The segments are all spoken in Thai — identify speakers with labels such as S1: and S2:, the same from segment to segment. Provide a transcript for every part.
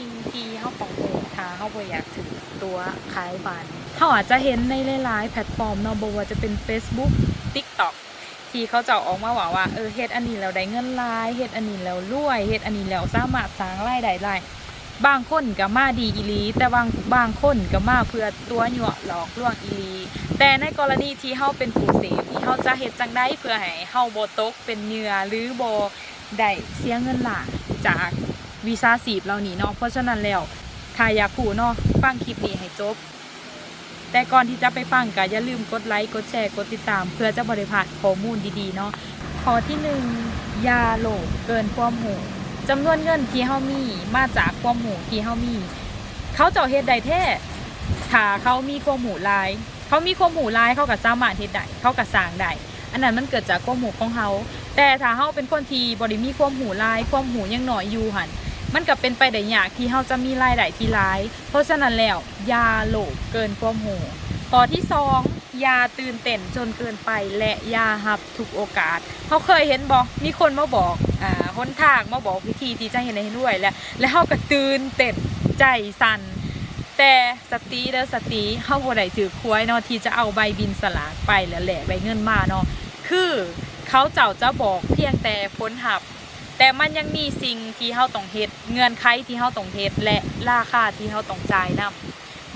S1: สิ่งที่เฮาต้องรู้ถ้าเฮาบ่อยากถือตัวขายบันเฮาอาจจะเห็นในหลายๆแพลตฟอร์มเนาะบ่ว่าจะเป็น Facebook TikTok ที่เขาจะออกมาว่าว่าเออเฮ็ดอันนี้แล้วได้เงินหลายเฮ็ดอันนี้แล้วรวยเฮ็ดอันนี้แล้วสามารถสร้างรายได้ได้บางคนก็มาดีอีลีแต่บางบางคนก็มาเพื่อตัวยั่วหลอกลวงอีลีแต่ในกรณีที่เฮาเป็นผู้เสพนี่เฮาจะเฮ็ดจังได้เพื่อให้เฮาบ่ตกเป็นเหยื่อหรือบ่ได้เสียเงินหลายจาก วีซ่าสีบเหล่านี้เนาะเพราะฉะนั้นแล้วถ้าอยากผู้เนาะฟังคลิปนี้ให้จบ แต่ก่อนที่จะไปฟังก็อย่าลืมกดไลค์กดแชร์กดติดตาม เพื่อจะบริพาดข้อมูลดีๆเนาะข้อที่หนึ่งยาโหลเกินความหูจำนวนเงินที่เฮามีมาจากความหูที่เฮามี เขาเจ้าเฮ็ดได้แท้ถ้าเขามีความหูลาย เขามีความหูลายเขาก็สามารถเฮ็ดได้เขาก็สร้างได้อันนั้นมันเกิดจากความหูของเขาแต่ถ้าเฮาเป็นคนที่บ่ได้มีความหูลาย ความหูยังหน้อยอยู่หั่น มันก็เป็นไปได้ยากที่เฮาจะมีรายได้ที่หลาย เพราะฉะนั้นแล้วยาโลภเกินความหูข้อที่สองยาตื่นเต้นจนเกินไปและยาหับทุกโอกาสเขาเคยเห็นบ่มีคนมาบอกอ่าหนทางมาบอกวิธีที่จะเห็นให้รวยแล้วแล้วเฮาก็ตื่นเต้นใจสั่นแต่สติเด้อสติเฮาบ่ได้ถือควายเนาะที่จะเอาใบบินสลากไปแล้วแหลกใบเงินมาเนาะคือเขาเจ้าจะบอกเพียงแต่ผลหับ แต่มันยังมีสิ่งที่เฮาต้องเฮ็ดเงื่อนไขที่เฮาต้องเฮ็ดและราคาที่เฮาต้องจ่ายนํ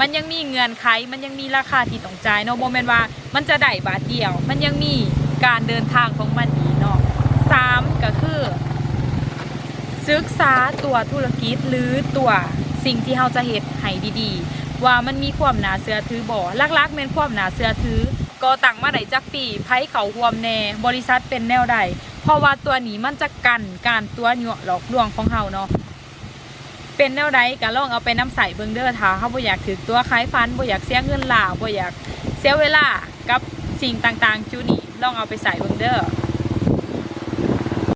S1: มันยังมีเงื่อนไขมันยังมีราคาที่ต้องจ่ายเนาะบ่แม่นว่า มันจะได้บาทเดียว มันยังมีการเดินทางของมันอีกเนาะสามก็คือ ศึกษาตัวธุรกิจหรือตัวสิ่งที่เราจะเฮ็ดให้ดีๆ ว่ามันมีความน่าเชื่อถือบ่ลักๆแม่นความน่าเชื่อถือ ก็ตั้งมาได้จักปีไพ่เขาห่วมแน่บริษัทเป็นแนวใด เพราะว่าตัวนี้มันจะกันการตัวยั่วหลอกลวงของเฮาเนาะเป็นแนวใดก็ลองเอาไปน้ำใส่เบิงเดอร์ท้าเขาบ่อยากถือตัวคล้ายฟันบ่อยากเสียเงินหลาวบ่อยากเสียเวลากับสิ่งต่างๆจูนี้ลองเอาไปใส่เบิงเดอร์